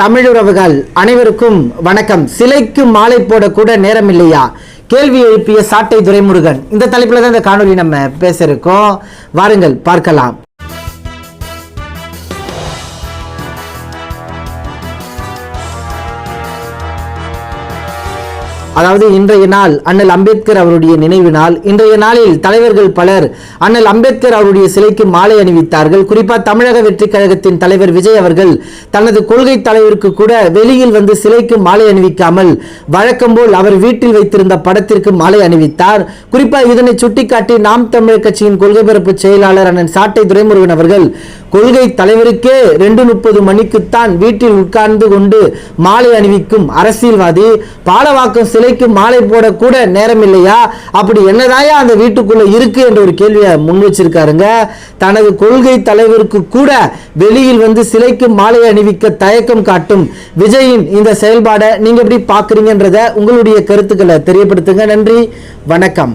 தமிழுறவுகள் அனைவருக்கும் வணக்கம். சிலைக்கு மாலை போடக்கூட நேரம் இல்லையா கேள்வி எழுப்பிய சாட்டை துரைமுருகன். இந்த தலைப்பில் தான் இந்த காணொளி நம்ம பேச இருக்கோம். வாருங்கள் பார்க்கலாம். அதாவது இன்றைய நாள் அண்ணல் அம்பேத்கர் அவருடைய நினைவு நாள். இன்றைய நாளில் தலைவர்கள் பலர் அண்ணல் அம்பேத்கர் அவருடைய சிலைக்கு மாலை அணிவித்தார்கள். குறிப்பா தமிழக வெற்றிக் கழகத்தின் தலைவர் விஜய் அவர்கள் தனது கொள்கை தலைவருக்கு கூட வெளியில் வந்து சிலைக்கு மாலை அணிவிக்காமல் வழக்கம் போல் அவர் வீட்டில் வைத்திருந்த படத்திற்கு மாலை அணிவித்தார். குறிப்பா இதனை சுட்டிக்காட்டி நாம் தமிழர் கட்சியின் கொள்கை பரப்பு செயலாளர் அண்ணன் சாட்டை துரைமுருகன் அவர்கள் கொள்கை தலைவருக்கே ரெண்டு முப்பது மணிக்குத்தான் வீட்டில் உட்கார்ந்து கொண்டு மாலை அணிவிக்கும் அரசியல்வாதி பாலவாக்கம் சிலைக்கு மாலை போடக்கூட நேரம் இல்லையா அப்படி என்னதாயா அந்த வீட்டுக்குள்ள இருக்கு என்ற ஒரு கேள்வியை முன் வச்சிருக்காருங்க. தனது கொள்கை தலைவருக்கு கூட வெளியில் வந்து சிலைக்கு மாலை அணிவிக்க தயக்கம் காட்டும் விஜயின் இந்த செயல்பாடை நீங்க எப்படி பாக்குறீங்கன்றத உங்களுடைய கருத்துக்களை தெரியப்படுத்துங்க. நன்றி வணக்கம்.